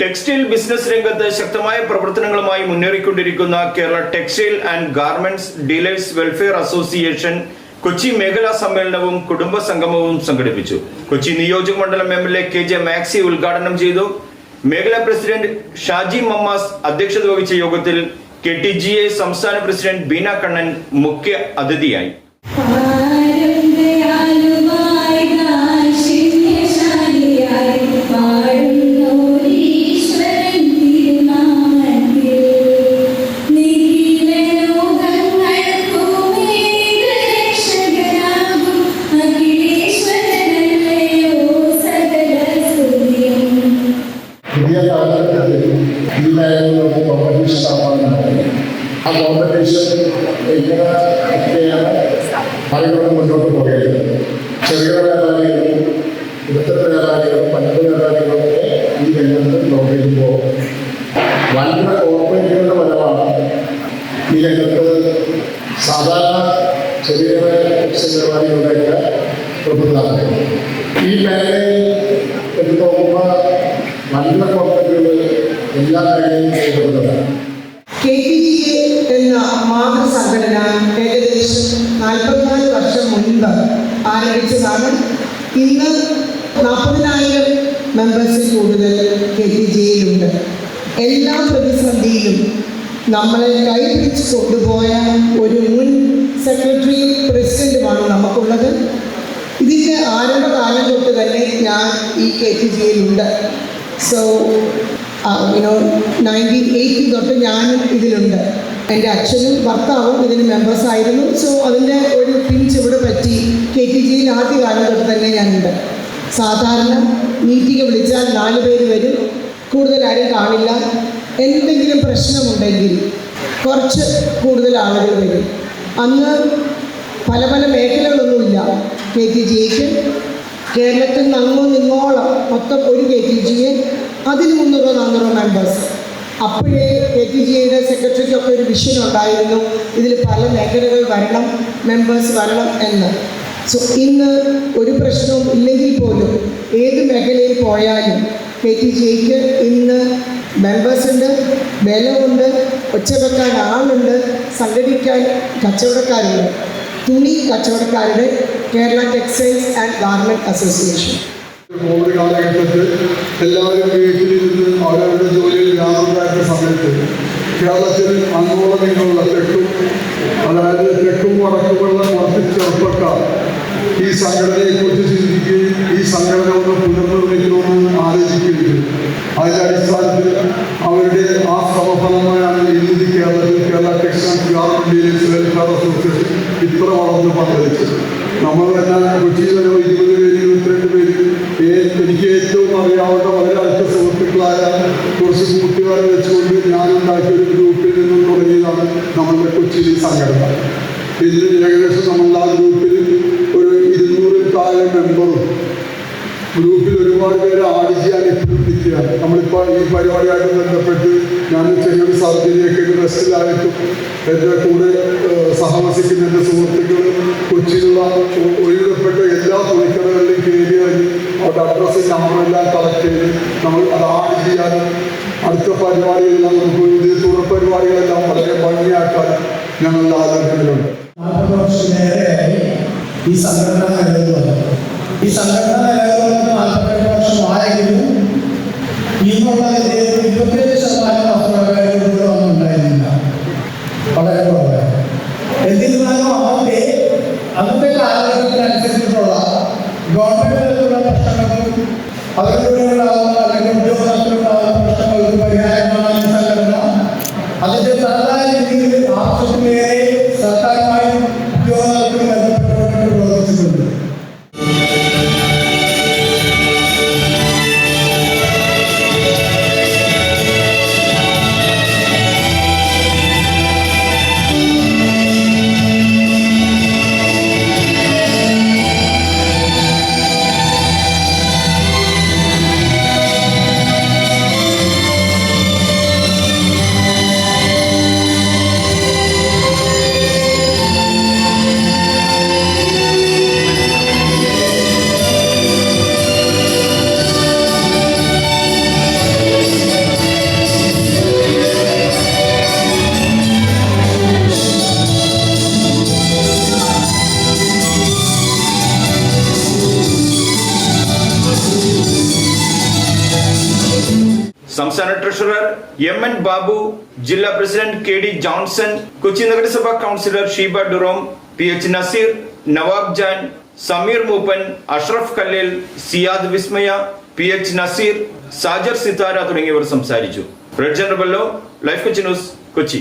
Textile business രംഗത്ത് ശക്തമായ പ്രവർത്തനങ്ങളുമായി മുന്നേറിക്കൊണ്ടിരിക്കുന്ന Kerala textile and garments dealers welfare association Kochi മേഖലാ സമ്മേളനവും കുടുംബ സംഗമവും സംഘടിപ്പിച്ചു. കൊച്ചി നിയോജക മണ്ഡലം M L A K J Maxy ഉദ്ഘാടനം ചെയ്തു. മേഖലാ പ്രസിഡന്റ് ഷാജി മമ്മാസ് അധ്യക്ഷത വഹിച്ച യോഗത്തിൽ കെ ടി ജി എ സംസ്ഥാന പ്രസിഡന്റ് ബീന കണ്ണൻ മുഖ്യ അതിഥിയായി. ആ കോമ്പറ്റീഷൻ എങ്ങനെ ഒക്കെയാണ് ആളുകൾ മുന്നോട്ട് പോയത് ചെറിയ വ്യാപാരികളും ഇടത്തര വ്യാപാരികളും വൻകിട വ്യാപാരികളും ഈ രംഗത്ത് പ്രവർത്തിക്കുമ്പോൾ വൻകിട കോർപ്പറേറ്റുകളുടെ ഫലമാണ് ഈ രംഗത്ത് സാധാരണ ചെറിയ വ്യാപാരികളുടെയൊക്കെ പ്രബുദ്ധമാണ് ഈ മേഖലയിൽ എടുത്തു നോക്കുമ്പോൾ വൻകിട കോർപ്പറേറ്റുകൾ എല്ലാ മേഖലയും ചെയ്യപ്പെടുന്നതാണ് കെ ടി ജി എ എന്ന മാതൃസംഘടന ഏകദേശം നാൽപ്പത്തിനാല് വർഷം മുൻപ് ആരംഭിച്ചതാണ്. ഇന്ന് നാൽപ്പതിനായിരം മെമ്പേഴ്സിൽ കൂടുതൽ കെ ടി ജി എല്ലാ പ്രതിസന്ധിയിലും നമ്മളെ കൈപിടിച്ച് കൊണ്ടുപോയ ഒരു മുൻ സെക്രട്ടറി പ്രസിഡന്റുമാണ് നമുക്കുള്ളത്. ഇതിന്റെ ആരംഭകാലം തൊട്ട് തന്നെ ഞാൻ ഈ K T ജിയിലുണ്ട് so you know nineteen eighty തൊട്ട് ഞാനും ഇതിലുണ്ട്. എന്റെ അച്ഛനും ഭർത്താവും ഇതിന് മെമ്പേഴ്സ് ആയിരുന്നു. സോ അതിന്റെ ഒരു പിഞ്ച് ഇവിടെ പറ്റി. കെ ടി ജിയിൽ ആദ്യ കാലം തൊട്ട് തന്നെ ഞാനുണ്ട്. സാധാരണ മീറ്റിംഗ് വിളിച്ചാൽ നാല് പേര് വരും. കൂടുതൽ ആരും കാണില്ല. എന്തെങ്കിലും പ്രശ്നമുണ്ടെങ്കിൽ കുറച്ച് കൂടുതൽ ആളുകൾ വരും. അന്ന് പല പല മേഖലകളൊന്നുമില്ല കെ ടി ജിക്ക് കേരളത്തിൽ നിന്നോ നിന്നോളം മൊത്തം ഒരു കെ ടി ജിയെ അതിന് മുന്നൂറോ നാന്നൂറോ മെമ്പേഴ്സ് അപ്പോഴേ എ ടി ജിയുടെ സെക്രട്ടറിക്കൊക്കെ ഒരു വിഷൻ ഉണ്ടായിരുന്നു. ഇതിൽ പല മേഖലകൾ വരണം മെമ്പേഴ്സ് വരണം എന്ന്. സോ ഇന്ന് ഒരു പ്രശ്നവും ഇല്ലെങ്കിൽ പോലും ഏത് മേഖലയിൽ പോയാലും കെ ടി ജിക്ക് ഇന്ന് മെമ്പേഴ്സ് ഉണ്ട് ബലമുണ്ട് ഒച്ചവെക്കാൻ ആളുണ്ട് സംഘടിക്കാൻ കച്ചവടക്കാരുണ്ട്. തുണി കച്ചവടക്കാരുടെ Kerala textiles and garment association covid കാലഘട്ടത്തിൽ എല്ലാവരും വീട്ടിലിരുന്ന് അവരവരുടെ ജോലിയിൽ വ്യാപകമായിരുന്ന സമയത്ത് കേരളത്തിൽ അങ്ങോളം ഇങ്ങോളം തെക്കും അതായത് തെക്കും വടക്കുമുള്ള കുറച്ച് ഈ സംഘടനയെക്കുറിച്ച് ചിന്തിക്കുകയും ഈ സംഘടന ഒന്ന് പുനർനിർമ്മിക്കണമെന്ന് ആലോചിക്കുകയും അതിന്റെ അടിസ്ഥാനത്തിൽ അവരുടെ ആ ശ്രമഫലമായാണ് ഇന്ന് കേരളത്തിൽ Kerala textile garment welfare association ഇത്ര വളർന്ന് പങ്കെടുത്തത്. നമ്മൾ തന്നെ കൊച്ചിയിൽ ഒരു ഇരുപത് പേര് ഇരുപത്തിരണ്ട് പേര് ഏ- എനിക്ക് ഏറ്റവും അറിയാവുന്ന വളരെ അടുത്ത സുഹൃത്തുക്കളായ കുറച്ച് കൂട്ടുകാരെ വെച്ചുകൊണ്ട് ഞാനുണ്ടാക്കിയ ഒരു ഗ്രൂപ്പിൽ നിന്നും തുടങ്ങിയതാണ് നമ്മളുടെ കൊച്ചിയിൽ ഈ സംഘടന. ഇതിൽ ഏകദേശം നമ്മളുടെ ആ ഗ്രൂപ്പിൽ ഒരു ഇരുന്നൂറിൽ താഴെ മെമ്പറും ഗ്രൂപ്പിൽ ഒരുപാട് പേര് ആഡ് ചെയ്യാൻ നിൽക്കുകയാണ് നമ്മളിപ്പോൾ ഈ പരിപാടിയായിട്ട് ബന്ധപ്പെട്ട് ഞാൻ ചെയ്യുന്ന സർജറിയൊക്കെ ബസ്സിലായിട്ടും എന്റെ കൂടെ സഹവസിക്കുന്ന എന്റെ സുഹൃത്തുക്കൾ കൊച്ചിയിലുള്ള ഒ- എല്ലാ തുണിക്കടകളിലും കയറി കഴിഞ്ഞ് അവരുടെ അഡ്രസ്സ് നമ്പറെല്ലാം കളക്ട് ചെയ്ത് നമ്മൾ അത് ആഡ് ചെയ്യാനും അടുത്ത പരിപാടികളെല്ലാം നമുക്ക് ഇത് തുടർ പരിപാടികളെല്ലാം വളരെ ഭംഗിയാക്കാൻ ഞങ്ങളുടെ ആഗ്രഹങ്ങളുണ്ട് നാൽപ്പത് വർഷത്തിലേറെയായി ഈ സംഘടന ഈ സംഘടന നിലനിൽക്കുന്നത് നാൽപ്പത്തെട്ട് വർഷമായെങ്കിലും ഇന്നുള്ള ഇരുപത്തിയേഴ് ശതമാനം വസ്ത്രക്കാരും ഇവിടെ ഒന്നുണ്ടായിരുന്നില്ല വളരെ കുറവ് എന്നിരുന്നാലും അവന്റെ അന്നത്തെ കാലഘട്ടത്തിനനുസരിച്ചിട്ടുള്ള ഗവൺമെന്റ് തലത്തിലുള്ള പ്രശ്നങ്ങൾക്കും അവരിലൂടെ ഉണ്ടാകുന്ന സംസ്ഥാന ട്രഷറർ എം എൻ ബാബു ജില്ലാ president K D Johnson Kochi നഗരസഭാ councillor Sheeba Durom P H Naseer Nawab Jan Sameer Mooppan Ashraf Kallel Siyad Vismaya P H Naseer Sajar Sithara തുടങ്ങിയവർ സംസാരിച്ചു. റെഡ് ജനറബല്ലോ ലൈഫ് കൊച്ചി ന്യൂസ് കൊച്ചി.